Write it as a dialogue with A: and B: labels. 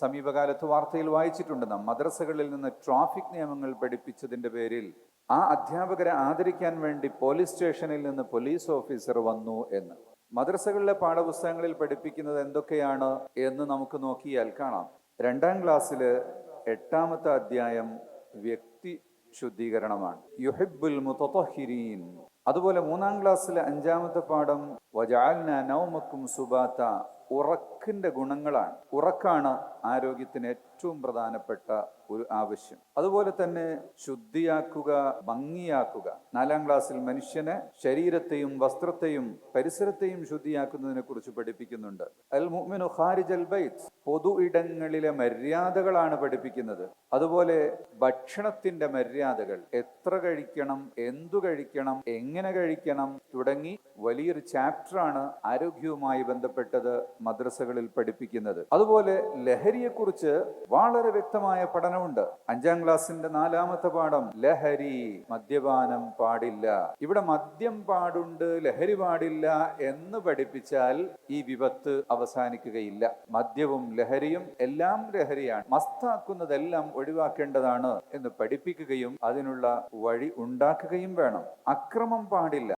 A: സമീപകാലത്ത് വാർത്തയിൽ വായിച്ചിട്ടുണ്ട്. നാം മദ്രസകളിൽ നിന്ന് ട്രാഫിക് നിയമങ്ങൾ പഠിപ്പിച്ചതിന്റെ പേരിൽ ആ അധ്യാപകരെ ആദരിക്കാൻ വേണ്ടി പോലീസ് സ്റ്റേഷനിൽ നിന്ന് പോലീസ് ഓഫീസർ വന്നു എന്ന്. മദ്രസകളിലെ പാഠപുസ്തകങ്ങളിൽ പഠിപ്പിക്കുന്നത് എന്തൊക്കെയാണ് എന്ന് നമുക്ക് നോക്കിയാൽ കാണാം. രണ്ടാം ക്ലാസ്സിൽ എട്ടാമത്തെ അധ്യായം വ്യക്തി ശുദ്ധീകരണമാണ്. യുഹിബുൽ മുത്തഹിരീൻ. അതുപോലെ മൂന്നാം ക്ലാസ്സിലെ അഞ്ചാമത്തെ പാഠം വജാൽന നൗമക്കും സുബാത്ത ഉറക്കിന്റെ ഗുണങ്ങളാണ്. ഉറക്കാണ് ആരോഗ്യത്തിന് ഏറ്റവും പ്രധാനപ്പെട്ട ഒരു ആവശ്യം. അതുപോലെ തന്നെ ശുദ്ധിയാക്കുക ഭംഗിയാക്കുക. നാലാം ക്ലാസ്സിൽ മനുഷ്യനെ ശരീരത്തെയും വസ്ത്രത്തെയും പരിസരത്തെയും ശുദ്ധിയാക്കുന്നതിനെ കുറിച്ച് പഠിപ്പിക്കുന്നുണ്ട്. അൽ മുഅ്മിനു ഖാരിജ് അൽ ബൈത്ത്. പൊതു ഇടങ്ങളിലെ മര്യാദകളാണ് പഠിപ്പിക്കുന്നത്. അതുപോലെ ഭക്ഷണത്തിന്റെ മര്യാദകൾ. എത്ര കഴിക്കണം എന്തു കഴിക്കണം എങ്ങനെ കഴിക്കണം തുടങ്ങി വലിയൊരു ചാപ്റ്ററാണ് ആരോഗ്യവുമായി ബന്ധപ്പെട്ടത് മദ്രസകളിൽ പഠിപ്പിക്കുന്നത്. അതുപോലെ ലഹരിയെക്കുറിച്ച് വളരെ വ്യക്തമായ പഠനമുണ്ട്. അഞ്ചാം ക്ലാസ്സിന്റെ നാലാമത്തെ പാഠം ലഹരി മദ്യപാനം പാടില്ല. ഇവിടെ മദ്യം പാടുണ്ട് ലഹരി പാടില്ല എന്ന് പഠിപ്പിച്ചാൽ ഈ വിപത്ത് അവസാനിക്കുകയില്ല. മദ്യവും ലഹരിയും എല്ലാം ലഹരിയാണ്. മസ്താക്കുന്നതെല്ലാം ഒഴിവാക്കേണ്ടതാണ് എന്ന് പഠിപ്പിക്കുകയും അതിനുള്ള വഴി ഉണ്ടാക്കുകയും വേണം. അക്രമം പാടില്ല.